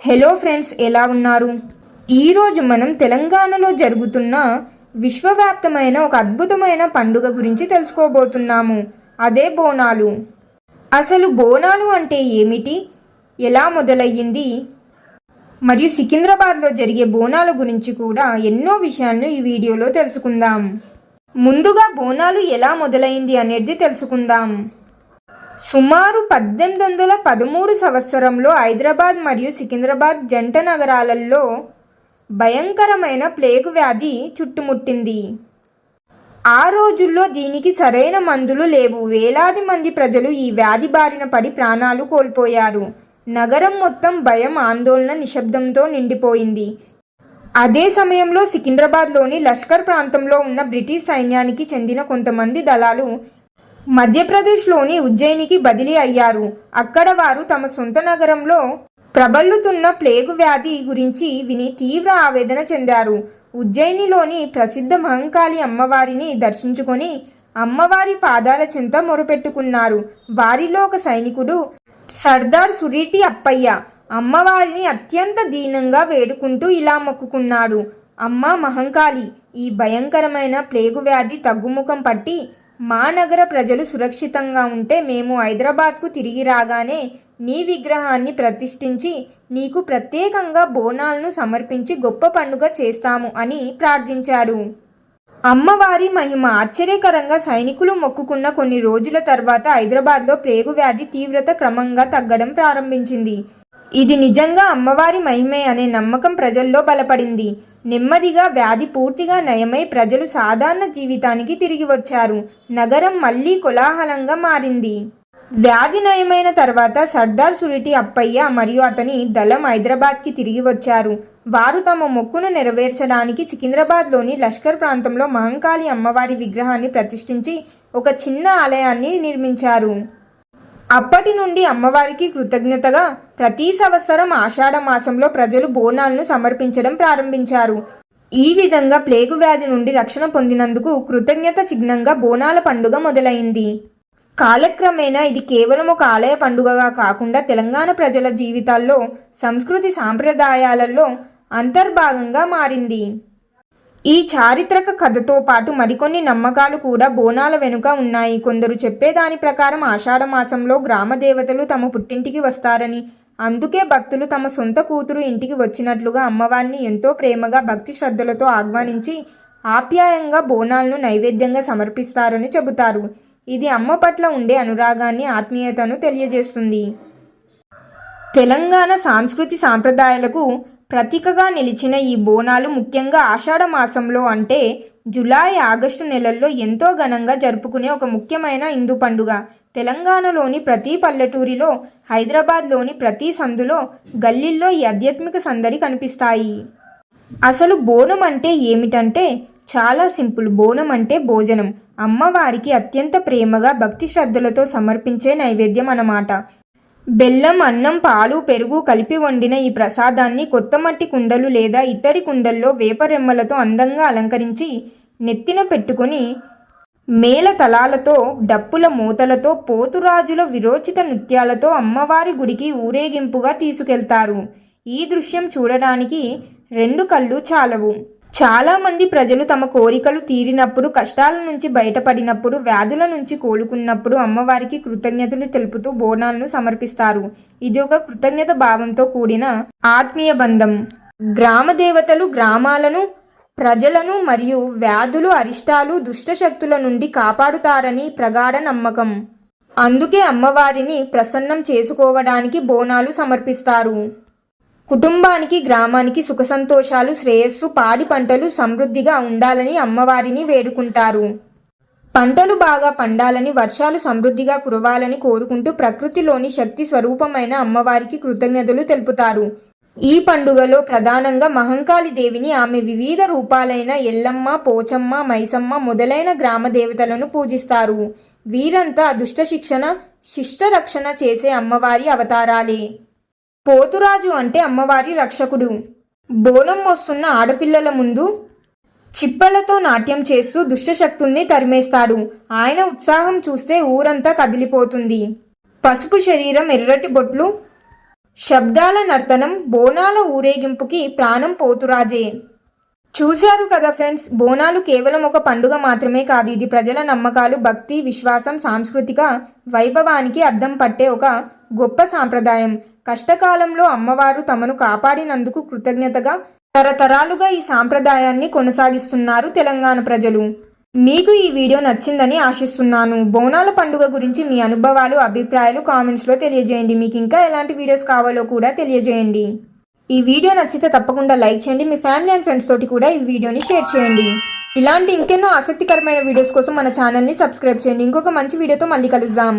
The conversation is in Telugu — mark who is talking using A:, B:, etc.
A: హలో ఫ్రెండ్స్ ఎలా ఉన్నారు? ఈరోజు మనం తెలంగాణలో జరుగుతున్న విశ్వవ్యాప్తమైన ఒక అద్భుతమైన పండుగ గురించి తెలుసుకోబోతున్నాము. అదే బోనాలు. అసలు బోనాలు అంటే ఏమిటి? ఎలా మొదలయ్యింది? మరియు సికింద్రాబాద్లో జరిగే బోనాల గురించి కూడా ఎన్నో విషయాలను ఈ వీడియోలో తెలుసుకుందాం. ముందుగా బోనాలు ఎలా మొదలైంది అనేది తెలుసుకుందాం. సుమారు పద్దెనిమిది వందల పదమూడు సంవత్సరంలో హైదరాబాద్ మరియు సికింద్రాబాద్ జంట నగరాలలో భయంకరమైన ప్లేగు వ్యాధి చుట్టుముట్టింది. ఆ రోజుల్లో దీనికి సరైన మందులు లేవు. వేలాది మంది ప్రజలు ఈ వ్యాధి బారిన పడి ప్రాణాలు కోల్పోయారు. నగరం మొత్తం భయం ఆందోళన నిశ్శబ్దంతో నిండిపోయింది. అదే సమయంలో సికింద్రాబాద్లోని లష్కర్ ప్రాంతంలో ఉన్న బ్రిటిష్ సైన్యానికి చెందిన కొంతమంది దళాలు మధ్యప్రదేశ్లోని ఉజ్జయినికి బదిలీ అయ్యారు. అక్కడ వారు తమ సొంత నగరంలో ప్రబల్లుతున్న ప్లేగు వ్యాధి గురించి విని తీవ్ర ఆవేదన చెందారు. ఉజ్జయినిలోని ప్రసిద్ధ మహంకాళి అమ్మవారిని దర్శించుకొని అమ్మవారి పాదాల చెంత మొరుపెట్టుకున్నారు. వారిలో ఒక సైనికుడు సర్దార్ సురీటి అప్పయ్య అమ్మవారిని అత్యంత దీనంగా వేడుకుంటూ ఇలా మొక్కుకున్నాడు. అమ్మ మహంకాళి ఈ భయంకరమైన ప్లేగు వ్యాధి తగ్గుముఖం పట్టి మా నగర ప్రజలు సురక్షితంగా ఉంటే మేము హైదరాబాద్కు తిరిగి రాగానే నీ విగ్రహాన్ని ప్రతిష్ఠించి నీకు ప్రత్యేకంగా బోనాలను సమర్పించి గొప్ప పండుగ చేస్తాము అని ప్రార్థించాడు. అమ్మవారి మహిమ ఆశ్చర్యకరంగా సైనికులు మొక్కుకున్న కొన్ని రోజుల తర్వాత హైదరాబాద్లో ప్రేగు వ్యాధి తీవ్రత క్రమంగా తగ్గడం ప్రారంభించింది. ఇది నిజంగా అమ్మవారి మహిమే అనే నమ్మకం ప్రజల్లో బలపడింది. నెమ్మదిగా వ్యాధి పూర్తిగా నయమై ప్రజలు సాధారణ జీవితానికి తిరిగి వచ్చారు. నగరం మళ్ళీ కోలాహలంగా మారింది. వ్యాధి నయమైన తర్వాత సర్దార్ సురిటి అప్పయ్య మరియు అతని దళం హైదరాబాద్కి తిరిగి వచ్చారు. వారు తమ మొక్కును నెరవేర్చడానికి సికింద్రాబాద్లోని లష్కర్ ప్రాంతంలో మహంకాళి అమ్మవారి విగ్రహాన్ని ప్రతిష్ఠించి ఒక చిన్న ఆలయాన్ని నిర్మించారు. అప్పటి నుండి అమ్మవారికి కృతజ్ఞతగా ప్రతి సంవత్సరం ఆషాఢ మాసంలో ప్రజలు బోనాలను సమర్పించడం ప్రారంభించారు. ఈ విధంగా ప్లేగు వ్యాధి నుండి రక్షణ పొందినందుకు కృతజ్ఞత చిహ్నంగా బోనాల పండుగ మొదలైంది. కాలక్రమేణా ఇది కేవలం ఒక ఆలయ పండుగగా కాకుండా తెలంగాణ ప్రజల జీవితాల్లో సంస్కృతి సాంప్రదాయాలలో అంతర్భాగంగా మారింది. ఈ చారిత్రక కథతో పాటు మరికొన్ని నమ్మకాలు కూడా బోనాల వెనుక ఉన్నాయి. కొందరు చెప్పేదాని ప్రకారం ఆషాఢ మాసంలో గ్రామ దేవతలు తమ పుట్టింటికి వస్తారని అందుకే భక్తులు తమ సొంత కూతురు ఇంటికి వచ్చినట్లుగా అమ్మవారిని ఎంతో ప్రేమగా భక్తి శ్రద్ధలతో ఆహ్వానించి ఆప్యాయంగా బోనాలను నైవేద్యంగా సమర్పిస్తారని చెబుతారు. ఇది అమ్మ పట్ల ఉండే అనురాగాన్ని ఆత్మీయతను తెలియజేస్తుంది. తెలంగాణ సాంస్కృతి సాంప్రదాయాలకు ప్రతీకగా నిలిచిన ఈ బోనాలు ముఖ్యంగా ఆషాఢ మాసంలో అంటే జులై ఆగస్టు నెలల్లో ఎంతో ఘనంగా జరుపుకునే ఒక ముఖ్యమైన హిందూ పండుగ. తెలంగాణలోని ప్రతి పల్లెటూరిలో హైదరాబాద్లోని ప్రతి సందులో గల్లీల్లో ఈ ఆధ్యాత్మిక సందడి కనిపిస్తాయి. అసలు బోనం అంటే ఏమిటంటే చాలా సింపుల్. బోనం అంటే భోజనం. అమ్మవారికి అత్యంత ప్రేమగా భక్తి శ్రద్ధలతో సమర్పించే నైవేద్యం అన్నమాట. బెల్లం అన్నం పాలు పెరుగు కలిపి వండిన ఈ ప్రసాదాన్ని కొత్త మట్టి కుండలు లేదా ఇత్తడి కుండల్లో వేపరెమ్మలతో అందంగా అలంకరించి నెత్తిన పెట్టుకొని మేళ తలాలతో డప్పుల మూతలతో పోతురాజుల విరోచిత నృత్యాలతో అమ్మవారి గుడికి ఊరేగింపుగా తీసుకెళ్తారు. ఈ దృశ్యం చూడడానికి రెండు కళ్ళు చాలవు. చాలామంది ప్రజలు తమ కోరికలు తీరినప్పుడు కష్టాల నుంచి బయటపడినప్పుడు వ్యాధుల నుంచి కోలుకున్నప్పుడు అమ్మవారికి కృతజ్ఞతలు తెలుపుతూ బోనాలను సమర్పిస్తారు. ఇది ఒక కృతజ్ఞత భావంతో కూడిన ఆత్మీయ బంధం. గ్రామ దేవతలు గ్రామాలను ప్రజలను మరియు వ్యాధులు అరిష్టాలు దుష్టశక్తుల నుండి కాపాడుతారని ప్రగాఢ నమ్మకం. అందుకే అమ్మవారిని ప్రసన్నం చేసుకోవడానికి బోనాలు సమర్పిస్తారు. కుటుంబానికి గ్రామానికి సుఖ సంతోషాలు శ్రేయస్సు పాడి పంటలు సమృద్ధిగా ఉండాలని అమ్మవారిని వేడుకుంటారు. పంటలు బాగా పండాలని వర్షాలు సమృద్ధిగా కురవాలని కోరుకుంటూ ప్రకృతిలోని శక్తి స్వరూపమైన అమ్మవారికి కృతజ్ఞతలు తెలుపుతారు. ఈ పండుగలో ప్రధానంగా మహంకాళి దేవిని ఆమె వివిధ రూపాలైన ఎల్లమ్మ పోచమ్మ మైసమ్మ మొదలైన గ్రామ దేవతలను పూజిస్తారు. వీరంతా దుష్ట శిక్షణ శిష్ట రక్షణ చేసే అమ్మవారి అవతారాలే. పోతురాజు అంటే అమ్మవారి రక్షకుడు. బోనం వస్తున్న ఆడపిల్లల ముందు చిప్పలతో నాట్యం చేస్తూ దుష్టశక్తుల్ని తరిమేస్తాడు. ఆయన ఉత్సాహం చూస్తే ఊరంతా కదిలిపోతుంది. పసుపు శరీరం ఎర్రటి బొట్లు శబ్దాల నర్తనం బోనాల ఊరేగింపుకి ప్రాణం పోతురాజే. చూశారు కదా ఫ్రెండ్స్ బోనాలు కేవలం ఒక పండుగ మాత్రమే కాదు ఇది ప్రజల నమ్మకాలు భక్తి విశ్వాసం సాంస్కృతిక వైభవానికి అద్దం పట్టే ఒక గొప్ప సాంప్రదాయం. కష్టకాలంలో అమ్మవారు తమను కాపాడినందుకు కృతజ్ఞతగా తరతరాలుగా ఈ సాంప్రదాయాన్ని కొనసాగిస్తున్నారు తెలంగాణ ప్రజలు. మీకు ఈ వీడియో నచ్చిందని ఆశిస్తున్నాను. బోనాల పండుగ గురించి మీ అనుభవాలు అభిప్రాయాలు కామెంట్స్లో తెలియజేయండి. మీకు ఇంకా ఎలాంటి వీడియోస్ కావాలో కూడా తెలియజేయండి. ఈ వీడియో నచ్చితే తప్పకుండా లైక్ చేయండి. మీ ఫ్యామిలీ అండ్ ఫ్రెండ్స్ తోటి కూడా ఈ వీడియోని షేర్ చేయండి. ఇలాంటి ఇంకెన్నో ఆసక్తికరమైన వీడియోస్ కోసం మన ఛానల్ని సబ్స్క్రైబ్ చేయండి. ఇంకొక మంచి వీడియోతో మళ్ళీ కలుద్దాం.